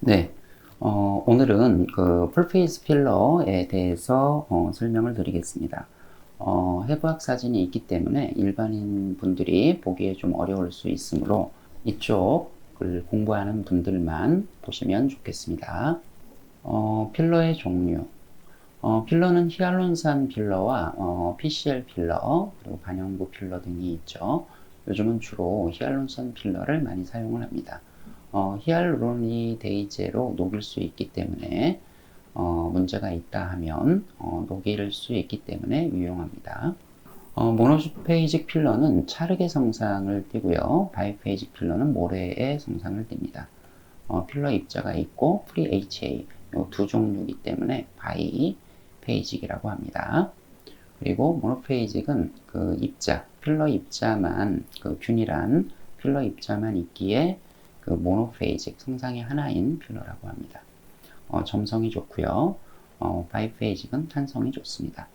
네. 어, 오늘은 그 풀페이스 필러에 대해서 어, 설명을 드리겠습니다. 어, 해부학 사진이 있기 때문에 일반인 분들이 보기에 좀 어려울 수 있으므로 이쪽을 공부하는 분들만 보시면 좋겠습니다. 어, 필러의 종류. 어, 필러는 히알론산 필러와 어, PCL 필러, 그리고 반영부 필러 등이 있죠. 요즘은 주로 히알론산 필러를 많이 사용을 합니다. 어, 히알루로니데이제로 녹일 수 있기 때문에 어, 문제가 있다 하면 어, 녹일 수 있기 때문에 유용합니다. 어, 모노페이직 필러는 차르게 성상을 띠고요. 바이페이직 필러는 모래의 성상을 띱니다. 어, 필러 입자가 있고 프리 HA 두 종류이기 때문에 바이 페이직이라고 합니다. 그리고 모노페이직은 그 입자, 필러 입자만 그 균일한 필러 입자만 있기에 그 모노페이직 성상의 하나인 필러라고 합니다. 어, 점성이 좋고요. 어, 바이페이직은 탄성이 좋습니다.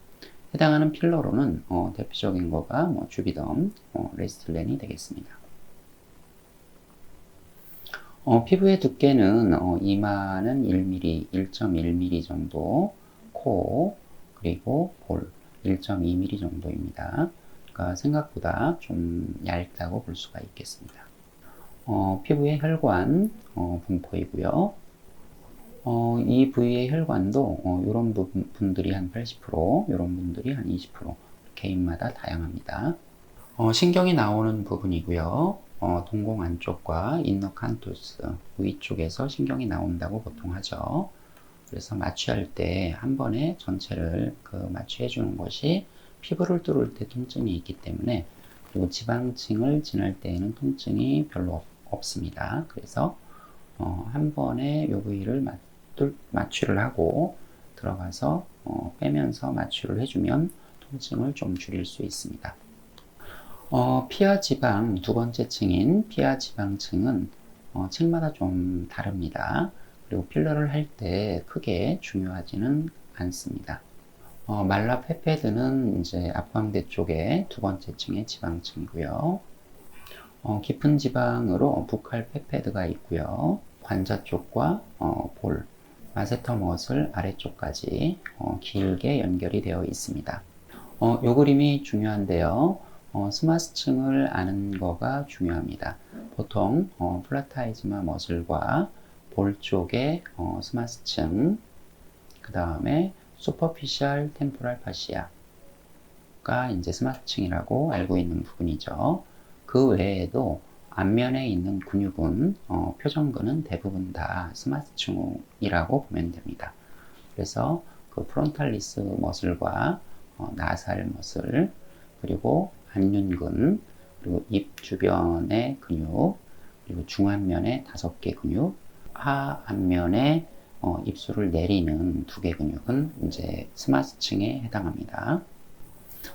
해당하는 필러로는 어, 대표적인 거가 뭐 주비덤, 어, 레스틸렌이 되겠습니다. 어, 피부의 두께는 어, 이마는 1mm, 1.1mm 정도, 코, 그리고 볼 1.2mm 정도입니다. 그러니까 생각보다 좀 얇다고 볼 수가 있겠습니다. 어, 피부의 혈관 어, 분포이고요. 어, 이 부위의 혈관도 어, 이런 분들이 한 80%, 이런 분들이 한 20% 개인마다 다양합니다. 어, 신경이 나오는 부분이고요. 어, 동공 안쪽과 인너 칸투스 위쪽에서 신경이 나온다고 보통 하죠. 그래서 마취할 때 한 번에 전체를 그 마취해 주는 것이 피부를 뚫을 때 통증이 있기 때문에 그리고 지방층을 지날 때에는 통증이 별로 없, 습니다 그래서 어, 한 번에 요 부위를 마취를 하고 들어가서 어, 빼면서 마취를 해주면 통증을 좀 줄일 수 있습니다. 어, 피하 지방 두 번째 층인 피하 지방층은 어, 층마다 좀 다릅니다. 그리고 필러를 할 때 크게 중요하지는 않습니다. 어, 말라 페페드는 이제 앞광대 쪽에 두 번째 층의 지방층이고요. 어, 깊은 지방으로 부칼 페페드가 있고요. 관자 쪽과 어, 볼, 마세터 머슬 아래쪽까지 어, 길게 연결이 되어 있습니다. 어, 요 그림이 중요한데요. 어, 스마스층을 아는 거가 중요합니다. 보통 어, 플라타이즈마 머슬과 볼 쪽에 어, 스마스층, 그 다음에 슈퍼피셜 템포랄 파시아가 이제 스마스층이라고 알고 있는 부분이죠. 그 외에도 앞면에 있는 근육은 어, 표정근은 대부분 다 스마스층이라고 보면 됩니다. 그래서 그 프론탈리스 머슬과 어, 나살 머슬 그리고 안륜근 그리고 입 주변의 근육 그리고 중안면의 다섯 개 근육 하 앞면에 어, 입술을 내리는 두 개 근육은 이제 스마스층에 해당합니다.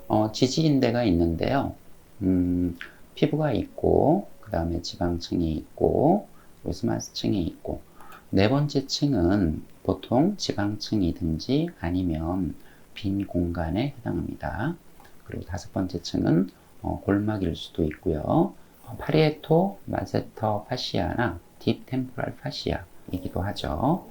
어, 지지인대가 있는데요. 음, 피부가 있고, 그 다음에 지방층이 있고, 스마스층이 있고, 네 번째 층은 보통 지방층이든지 아니면 빈 공간에 해당합니다. 그리고 다섯 번째 층은 어, 골막일 수도 있고요. 어, 파리에토, 마세터 파시아나 딥 템포랄 파시아이기도 하죠.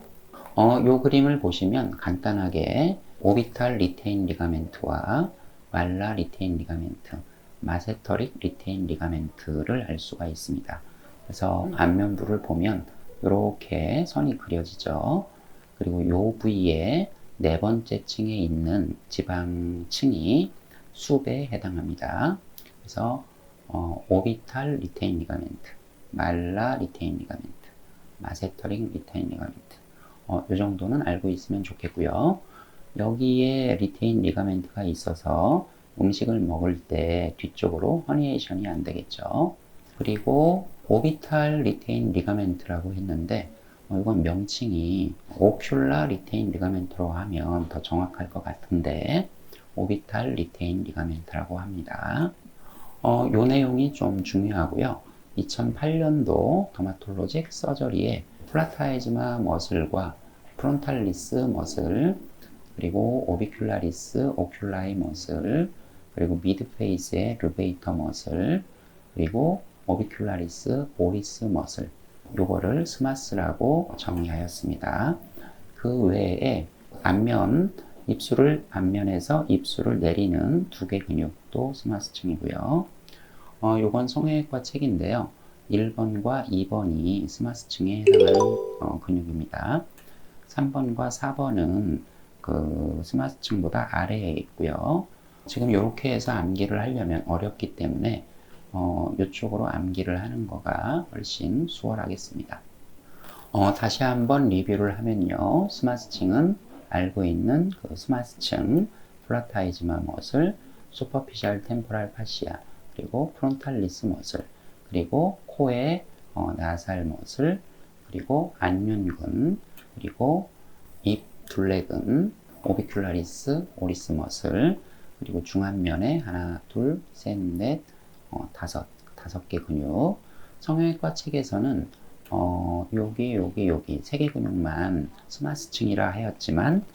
어, 요 그림을 보시면 간단하게 오비탈 리테인 리가멘트와 말라 리테인 리가멘트, 마세터릭 리테인 리가멘트를 알 수가 있습니다. 그래서 안면부를 보면 이렇게 선이 그려지죠. 그리고 요 부위에 네 번째 층에 있는 지방층이 수에 해당합니다. 그래서 어, 오비탈 리테인 리가멘트, 말라 리테인 리가멘트, 마세터링 리테인 리가멘트. 어, 이 정도는 알고 있으면 좋겠고요. 여기에 리테인 리가멘트가 있어서 음식을 먹을 때 뒤쪽으로 허니에이션이 안 되겠죠. 그리고 오비탈 리테인 리가멘트라고 했는데 어, 이건 명칭이 오큘라 리테인 리가멘트로 하면 더 정확할 것 같은데 오비탈 리테인 리가멘트라고 합니다. 어, 요 내용이 좀 중요하고요. 2008년도 더마톨로직 서저리에 플라타이즈마 머슬과 프론탈리스 머슬 그리고 오비큘라리스 오큘라이 머슬 그리고 미드 페이스의 르베이터 머슬 그리고 오비큘라리스 오리스 머슬 요거를 스마스라고 정의하였습니다. 그 외에 안면, 입술을 앞면에서 입술을 내리는 두 개 근육도 스마스층이고요. 어, 요건 성형외과 책인데요. 1번과 2번이 스마스층에 해당하는 어, 근육입니다. 3번과 4번은 그 스마스층보다 아래에 있고요. 지금 이렇게 해서 암기를 하려면 어렵기 때문에 어, 이쪽으로 암기를 하는 거가 훨씬 수월하겠습니다. 어, 다시 한번 리뷰를 하면요. 스마스층은 알고 있는 그 스마스층, 플라타이즈마 머슬, 슈퍼피셜 템포랄 파시아, 그리고 프론탈리스 머슬, 그리고 코의 어, 나살 머슬, 그리고 안윤근, 그리고 입 둘레근, 오비큘라리스 오리스 머슬, 그리고 중안면에 하나, 둘, 셋, 넷, 어, 다섯, 다섯 개 근육. 성형외과 책에서는 어, 여기, 여기, 여기 세 개 근육만 스마스층이라 하였지만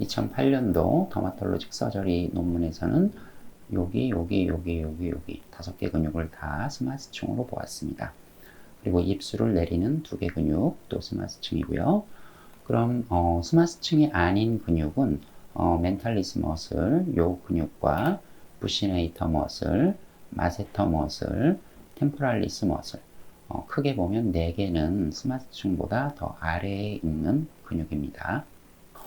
2008년도 더마톨로직 서저리 논문에서는 여기, 여기, 여기, 여기, 여기 다섯 개 근육을 다 스마스층으로 보았습니다. 그리고 입술을 내리는 두 개 근육 또 스마스층이고요. 그럼 어, 스마스층이 아닌 근육은 어, 멘탈리스 머슬, 요 근육과 부시네이터 머슬, 마세터 머슬, 템포랄리스 머슬 어, 크게 보면 4개는 스마스층보다 더 아래에 있는 근육입니다.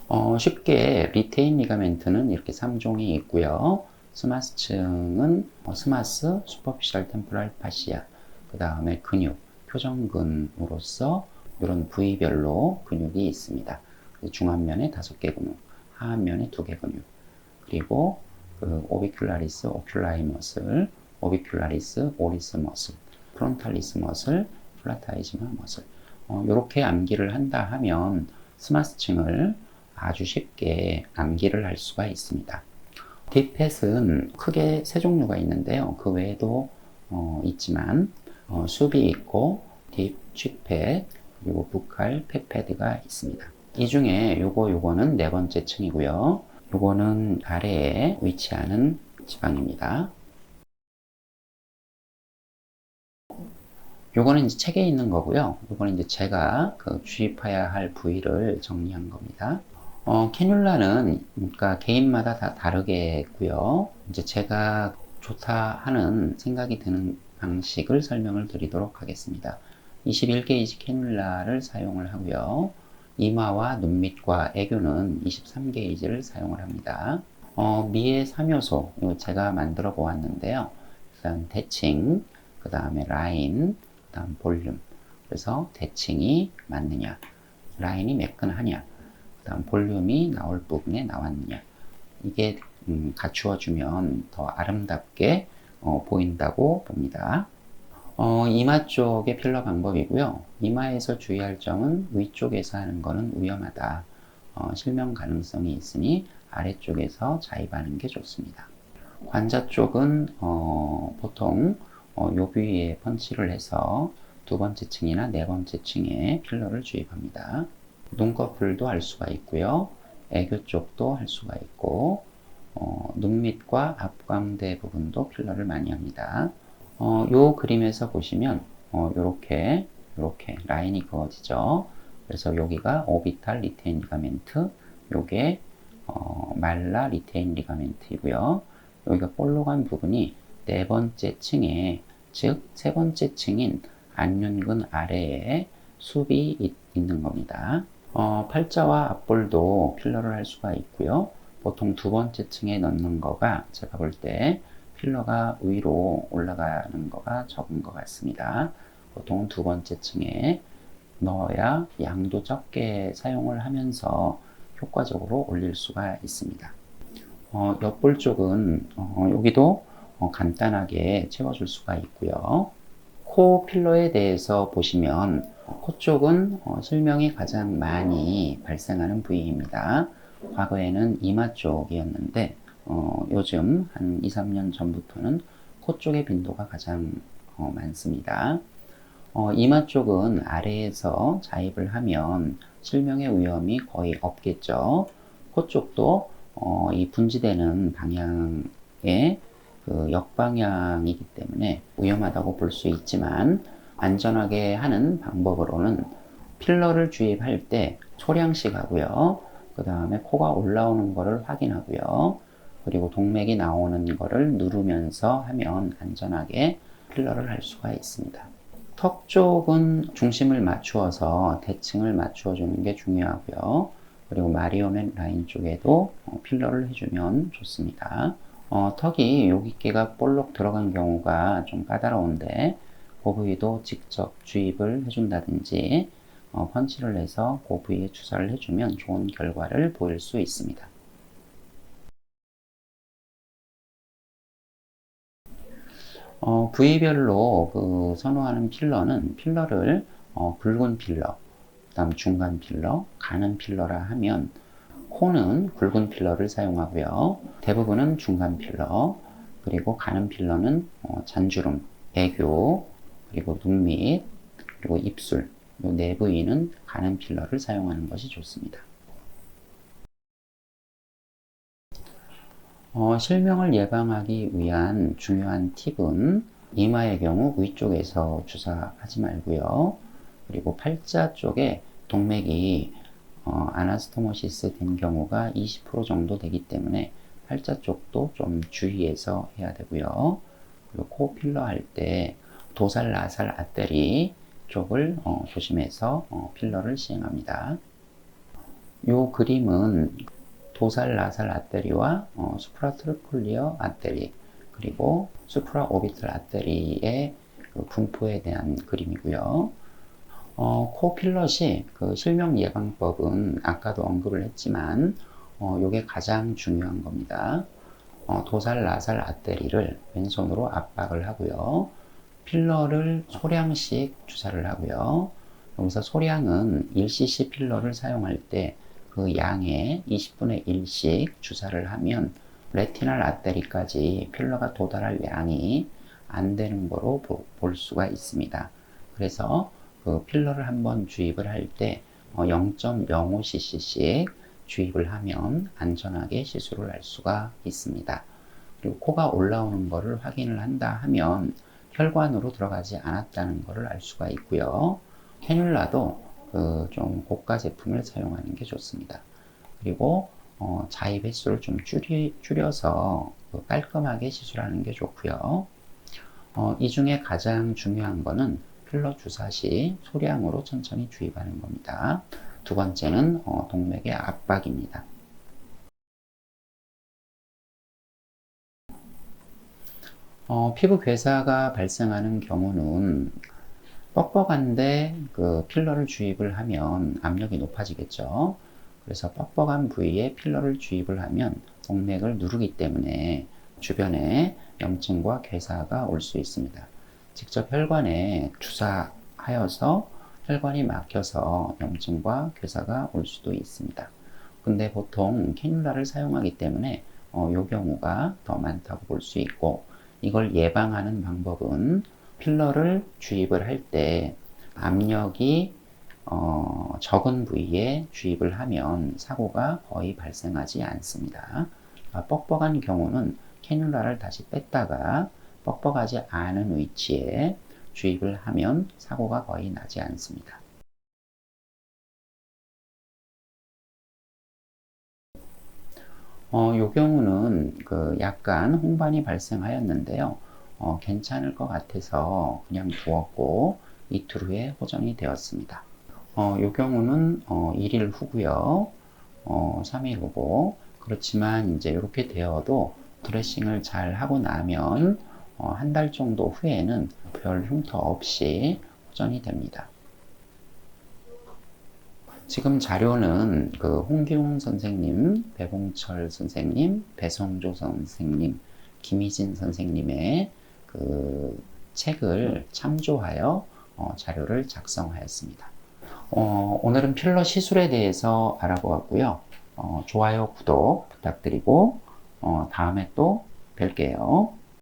어, 쉽게 리테인 리가멘트는 이렇게 3종이 있고요. 스마스층은 어, 스마스, 슈퍼피셜 템포랄 파시아, 그 다음에 근육, 표정근으로서 이런 부위별로 근육이 있습니다. 중안면에 5개 근육, 하안면에 2개 근육, 그리고 그 오비큘라리스 오큘라이 머슬, 오비큘라리스 오리스 머슬, 프론탈리스 머슬, 플라타이즈마 머슬. 어, 이렇게 암기를 한다 하면 스마스층을 아주 쉽게 암기를 할 수가 있습니다. 딥펫은 크게 세 종류가 있는데요. 그 외에도 어, 있지만 어, 숲이 있고 딥, 쥐펫, 그리고 북할, 펫패드가 있습니다. 이 중에 요거 요거는 네 번째 층이고요. 요거는 아래에 위치하는 지방입니다. 요거는 이제 책에 있는 거고요. 요거는 이제 제가 그 주입해야 할 부위를 정리한 겁니다. 어, 캐뉼라는 그러니까 개인마다 다 다르겠고요. 이제 제가 좋다 하는 생각이 드는 방식을 설명을 드리도록 하겠습니다. 21게이지 캐뉼라를 사용을 하고요. 이마와 눈밑과 애교는 23게이지를 사용을 합니다. 어, 미의 3요소 이거 제가 만들어 보았는데요. 일단 대칭, 그 다음에 라인, 그 다음 볼륨. 그래서 대칭이 맞느냐, 라인이 매끈하냐, 그 다음 볼륨이 나올 부분에 나왔느냐. 이게 음, 갖추어주면 더 아름답게 어, 보인다고 봅니다. 어, 이마 쪽의 필러 방법이고요. 이마에서 주의할 점은 위쪽에서 하는 것은 위험하다. 어, 실명 가능성이 있으니 아래쪽에서 자입하는 게 좋습니다. 관자 쪽은 어, 보통 어, 요 부위에 펀치를 해서 두 번째 층이나 네 번째 층에 필러를 주입합니다. 눈꺼풀도 할 수가 있고요. 애교 쪽도 할 수가 있고 어, 눈밑과 앞광대 부분도 필러를 많이 합니다. 어, 요 그림에서 보시면 어, 요렇게 요렇게 라인이 그어지죠. 그래서 여기가 오비탈 리테인 리가멘트, 요게 어, 말라 리테인 리가멘트이고요. 여기가 볼록한 부분이 네 번째 층에 즉 세 번째 층인 안윤근 아래에 숲이 있, 있는 겁니다. 어, 팔자와 앞볼도 필러를 할 수가 있고요. 보통 두 번째 층에 넣는 거가 제가 볼 때 필러가 위로 올라가는 거가 적은 것 같습니다. 보통 두 번째 층에 넣어야 양도 적게 사용을 하면서 효과적으로 올릴 수가 있습니다. 어, 옆볼 쪽은 어, 여기도 어, 간단하게 채워줄 수가 있고요. 코 필러에 대해서 보시면 코 쪽은 어, 실명이 가장 많이 발생하는 부위입니다. 과거에는 이마 쪽이었는데 어, 요즘 한 2, 3년 전부터는 코 쪽의 빈도가 가장 어, 많습니다. 어, 이마 쪽은 아래에서 자입을 하면 실명의 위험이 거의 없겠죠. 코 쪽도 어, 이 분지되는 방향의 그 역방향이기 때문에 위험하다고 볼 수 있지만 안전하게 하는 방법으로는 필러를 주입할 때 소량씩 하고요. 그 다음에 코가 올라오는 거를 확인하고요. 그리고 동맥이 나오는 거를 누르면서 하면 안전하게 필러를 할 수가 있습니다. 턱 쪽은 중심을 맞추어서 대칭을 맞추어 주는 게 중요하고요. 그리고 마리오넷 라인 쪽에도 어, 필러를 해주면 좋습니다. 어, 턱이 여기께가 볼록 들어간 경우가 좀 까다로운데 그 부위도 직접 주입을 해준다든지 어, 펀치를 해서 그 부위에 주사를 해주면 좋은 결과를 보일 수 있습니다. 어, 부위별로 그 선호하는 필러는 필러를 어, 굵은 필러, 그다음 중간 필러, 가는 필러라 하면 코는 굵은 필러를 사용하고요. 대부분은 중간 필러, 그리고 가는 필러는 어, 잔주름, 애교, 그리고 눈 밑, 그리고 입술, 이 네 부위는 가는 필러를 사용하는 것이 좋습니다. 어, 실명을 예방하기 위한 중요한 팁은 이마의 경우 위쪽에서 주사하지 말고요. 그리고 팔자 쪽에 동맥이 어, 아나스토모시스 된 경우가 20% 정도 되기 때문에 팔자 쪽도 좀 주의해서 해야 되고요. 그리고 코 필러 할 때 도살 나살 아테리 쪽을 어, 조심해서 어, 필러를 시행합니다. 이 그림은 도살 나살 아테리와 어, 수프라트로클리어 아테리 그리고 수프라 오비틀 아테리의 그 분포에 대한 그림이고요. 어, 코 필럿이 그 실명 예방법은 아까도 언급을 했지만 어, 이게 가장 중요한 겁니다. 어, 도살 나살 아테리를 왼손으로 압박을 하고요. 필러를 소량씩 주사를 하고요. 여기서 소량은 1cc 필러를 사용할 때 그 양의 20분의 1씩 주사를 하면 레티날 아테리까지 필러가 도달할 양이 안 되는 거로 볼 수가 있습니다. 그래서 그 필러를 한번 주입을 할때 0.05cc씩 어, 주입을 하면 안전하게 시술을 할 수가 있습니다. 그리고 코가 올라오는 것을 확인을 한다 하면 혈관으로 들어가지 않았다는 것을 알 수가 있고요. 캐뉼라도 그 좀 고가 제품을 사용하는 게 좋습니다. 그리고 어, 자입 횟수를 좀 줄이, 줄여서 그 깔끔하게 시술하는 게 좋고요. 어, 이 중에 가장 중요한 거는 필러 주사 시 소량으로 천천히 주입하는 겁니다. 두 번째는 어, 동맥의 압박입니다. 어, 피부 괴사가 발생하는 경우는 뻑뻑한데 그 필러를 주입을 하면 압력이 높아지겠죠. 그래서 뻑뻑한 부위에 필러를 주입을 하면 동맥을 누르기 때문에 주변에 염증과 괴사가 올 수 있습니다. 직접 혈관에 주사하여서 혈관이 막혀서 염증과 괴사가 올 수도 있습니다. 근데 보통 캐뉼라를 사용하기 때문에 어, 이 경우가 더 많다고 볼 수 있고 이걸 예방하는 방법은 필러를 주입을 할 때 압력이 어, 적은 부위에 주입을 하면 사고가 거의 발생하지 않습니다. 아, 뻑뻑한 경우는 캐뉼라를 다시 뺐다가 뻑뻑하지 않은 위치에 주입을 하면 사고가 거의 나지 않습니다. 어, 요 경우는 그 약간 홍반이 발생하였는데요. 어, 괜찮을 것 같아서 그냥 두었고 이틀 후에 호전이 되었습니다. 어, 이 경우는 어, 1일 후고요. 어, 3일 후고 그렇지만 이제 이렇게 되어도 드레싱을 잘 하고 나면 어, 한 달 정도 후에는 별 흉터 없이 호전이 됩니다. 지금 자료는 그 홍기웅 선생님, 배봉철 선생님, 배성조 선생님, 김희진 선생님의 그 책을 참조하여 어, 자료를 작성하였습니다. 어, 오늘은 필러 시술에 대해서 알아보았고요. 어, 좋아요, 구독 부탁드리고 어, 다음에 또 뵐게요.